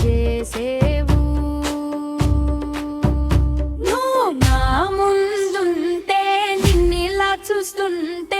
చేసేవు. నువ్వు నా ముందుంటే నిన్నిలా చూస్తుంటే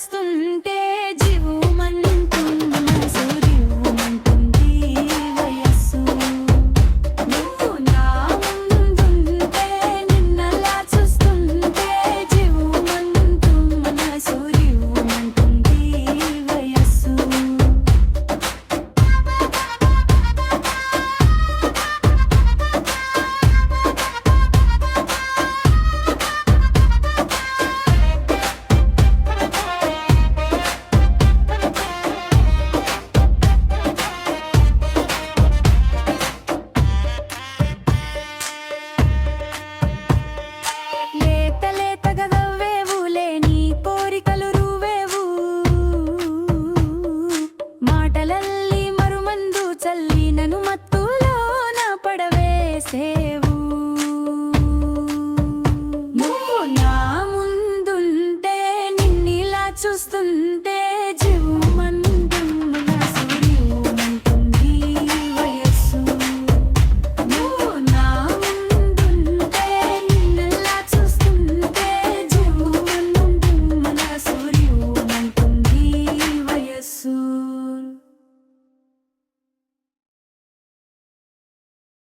చూస్తుంటే